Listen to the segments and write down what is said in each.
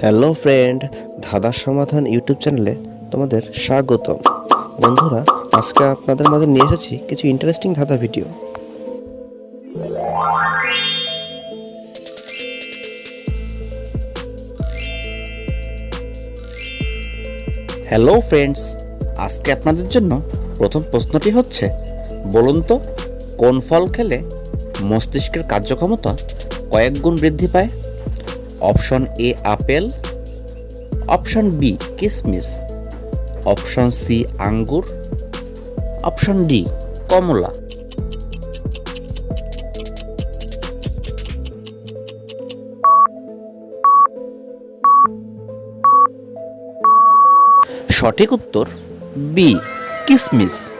Hello friend, ধাঁধার সমাধান YouTube চ্যানেলে তোমাদের স্বাগতম। বন্ধুরা, আজকে আপনাদের মাঝে নিয়ে এসেছি কিছু ইন্টারেস্টিং ধাঁধা ভিডিও হ্যালো ফ্রেন্ডস, আজকে আপনাদের জন্য প্রথম প্রশ্নটি হচ্ছে, বলুন তো, কোন ফল খেলে মস্তিষ্কের কার্যক্ষমতা কয়েক গুণ বৃদ্ধি পায়? Option A apple, option B কিসমিস, অপশন সি আঙ্গুর, অপশন ডি কমলা। সঠিক উত্তর বি কিসমিস।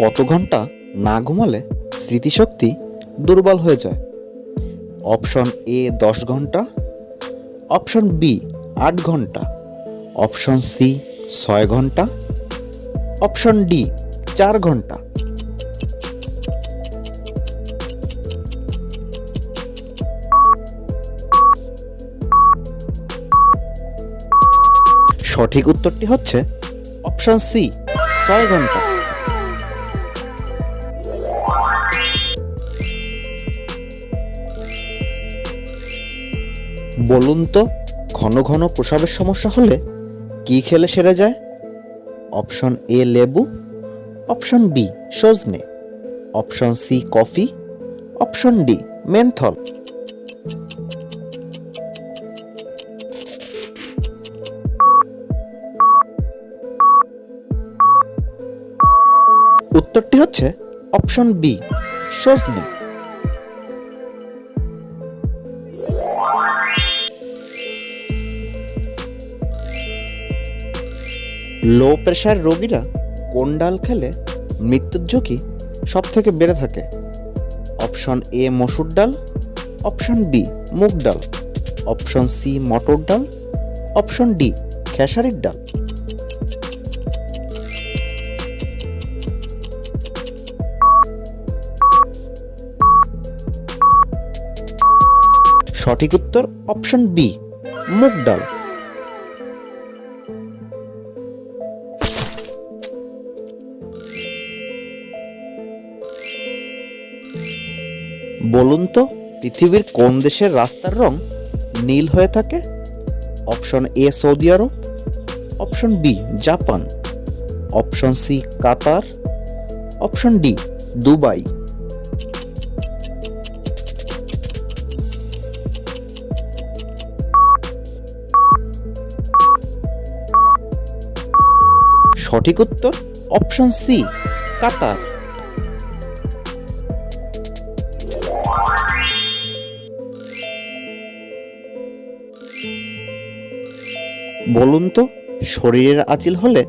কত ঘণ্টা না ঘুমালে স্মৃতিশক্তি দুর্বল হয়ে যায়। অপশন এ দশ ঘণ্টা, অপশন বি আট ঘণ্টা, অপশন সি ছয় ঘণ্টা, অপশন ডি চার ঘণ্টা। সঠিক উত্তরটি হচ্ছে অপশন সি ছয় ঘণ্টা। বলুন তো, ঘন ঘন প্রসাবের সমস্যা হলে কি খেলে সেরে যায়? অপশন এ লেবু, অপশন বি সজনে, option C coffee, option D menthol. উত্তরটি হচ্ছে অপশন বি সজনে। লো প্রেশার রোগীরা কোন ডাল খেলে মৃত্যুর ঝুঁকি সব থেকে বেড়ে থাকে? অপশন এ মসুর ডাল অপশন বি মুগ ডাল অপশন সি মটর ডাল অপশন ডি খেসারির ডাল। সঠিক উত্তর অপশন বি মুগ ডাল। বলুন তো, পৃথিবীর কোন দেশের রাস্তার রং নীল হয়ে থাকে? Option A Saudi Arab, option B Japan, option C Qatar, option D Dubai. সঠিক উত্তর অপশন সি কাতার। বলুন তো, শরীরের আচিল হলে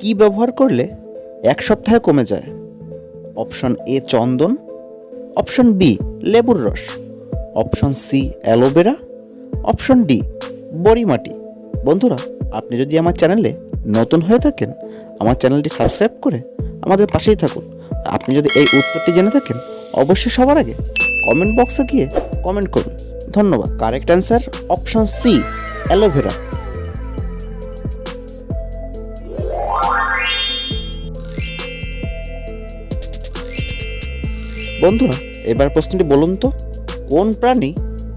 কি ব্যবহার করলে এক সপ্তাহে কমে যায়? অপশন এ চন্দন, অপশন বি লেবুর রস, option C aloe vera, option D বড়িমাটি বন্ধুরা, আপনি যদি আমার চ্যানেলে নতুন হয়ে থাকেন, আমার চ্যানেলটি সাবস্ক্রাইব করে আমাদের পাশেই থাকুন। আপনি যদি এই উত্তরটি জেনে থাকেন, অবশ্যই সবার আগে কমেন্ট বক্সে গিয়ে কমেন্ট করুন। ধন্যবাদ। Correct answer option C aloe vera বন্ধুরা, এবার প্রশ্নটি বলুন তো, কোন প্রাণী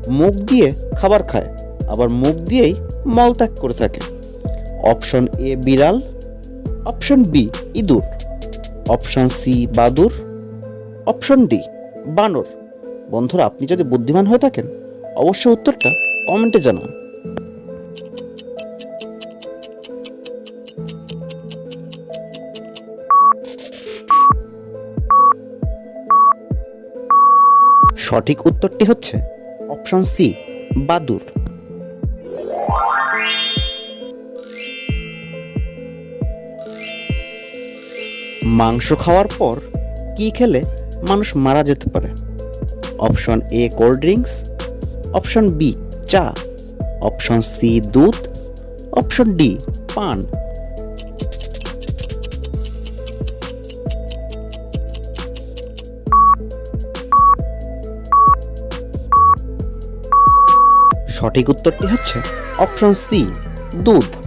মুখ দিয়ে খাবার খায়, আবার মুখ দিয়েই মলত্যাগ করে থাকে? অপশন এ বিড়াল। অপশন বি ইঁদুর। অপশন সি বাদুর। অপশন ডি বানর। বন্ধুরা, আপনি যদি বুদ্ধিমান হয়ে থাকেন অবশ্যই উত্তরটা কমেন্টে জানান সঠিক উত্তরটি হচ্ছে অপশন সি, বাদুর। মাংস খাওয়ার পর কি খেলে মানুষ মারা যেতে পারে? Option A, cold drinks option B, চা। অপশন সি, দুধ। অপশন ডি, পান। সঠিক উত্তরটি হচ্ছে অপশন সি, দুধ।